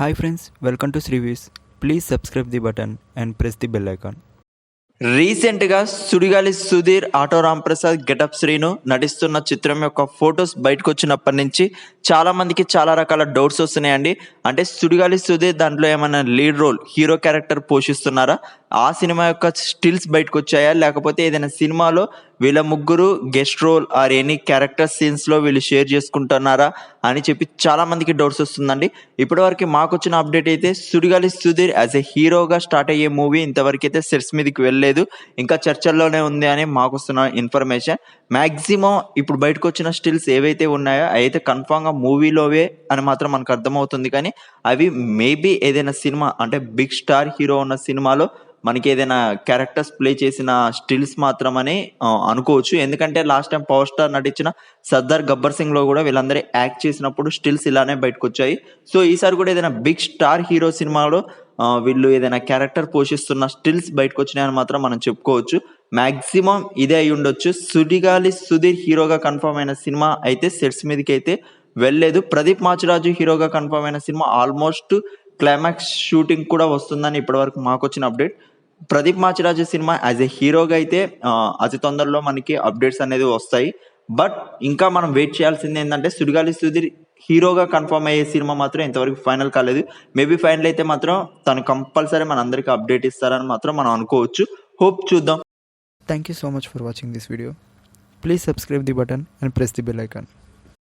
Hi friends welcome to Srivees please subscribe the button and press the bell icon రీసెంట్గా Sudigali Sudheer auto Ramprasad getup Srinu నటిస్తున్న చిత్రం యొక్క photos బయటకు వచ్చినప్పటి నుంచి చాలా మందికి చాలా రకాల డౌట్స్ వస్తున్నాయండి. అంటే సుడిగాలి సుధీర్ దాంట్లో ఏమైనా లీడ్ రోల్ హీరో క్యారెక్టర్ పోషిస్తున్నారా? ఆ సినిమా యొక్క స్టిల్స్ బయటకు వచ్చాయా లేకపోతే ఏదైనా సినిమాలో వీళ్ళ ముగ్గురు guest role or any character సీన్స్లో వీళ్ళు షేర్ చేసుకుంటున్నారా అని చెప్పి చాలా మందికి డౌట్స్ వస్తుందండి. ఇప్పటివరకు మాకు వచ్చిన అప్డేట్ అయితే సుడిగాలి సుధీర్ యాజ్ ఎ హీరోగా స్టార్ట్ అయ్యే మూవీ ఇంతవరకు అయితే సెట్స్ మీదకి వెళ్ళలేదు. ఇంకా చర్చల్లోనే ఉంది అని మాకు వస్తున్న ఇన్ఫర్మేషన్ మ్యాక్సిమం ఇప్పుడు బయటకు వచ్చిన స్టిల్స్ ఏవైతే ఉన్నాయో అయితే కన్ఫామ్గా మూవీలోవే అని మాత్రం మనకు అర్థమవుతుంది. కానీ అవి మేబీ ఏదైనా సినిమా అంటే బిగ్ స్టార్ హీరో ఉన్న సినిమాలో మనకి ఏదైనా క్యారెక్టర్స్ ప్లే చేసిన స్టిల్స్ మాత్రమని అనుకోవచ్చు. ఎందుకంటే లాస్ట్ టైం పవర్ స్టార్ నటించిన సర్దార్ గబ్బర్ సింగ్లో కూడా వీళ్ళందరూ యాక్ట్ చేసినప్పుడు స్టిల్స్ ఇలానే బయటకు వచ్చాయి సో ఈసారి కూడా ఏదైనా బిగ్ స్టార్ హీరో సినిమాలో వీళ్ళు ఏదైనా క్యారెక్టర్ పోషిస్తున్న స్టిల్స్ బయటకు వచ్చినాయని మాత్రం మనం చెప్పుకోవచ్చు. మ్యాక్సిమం ఇదే అయి ఉండొచ్చు. సుడిగాలి సుధీర్ హీరోగా కన్ఫర్మ్ అయిన సినిమా అయితే సెట్స్ మీదకి అయితే వెళ్ళలేదు. ప్రదీప్ మాచిరాజు హీరోగా కన్ఫర్మ్ అయిన సినిమా ఆల్మోస్ట్ క్లైమాక్స్ షూటింగ్ కూడా వస్తుందని ఇప్పటివరకు మాకు వచ్చిన update Pradeep Machiraju cinema as a హీరోగా అయితే అతి తొందరలో మనకి అప్డేట్స్ అనేది వస్తాయి. బట్ ఇంకా మనం వెయిట్ చేయాల్సింది ఏంటంటే సుడిగాలి సుధీర్ హీరోగా కన్ఫర్మ్ అయ్యే సినిమా మాత్రం ఇంతవరకు ఫైనల్ కాలేదు. మేబీ ఫైనల్ అయితే మాత్రం తను కంపల్సరీ మన అందరికీ అప్డేట్ ఇస్తారని మాత్రం మనం అనుకోవచ్చు. హోప్ చూద్దాం. Thank you so much for watching this video please subscribe the button and press the bell icon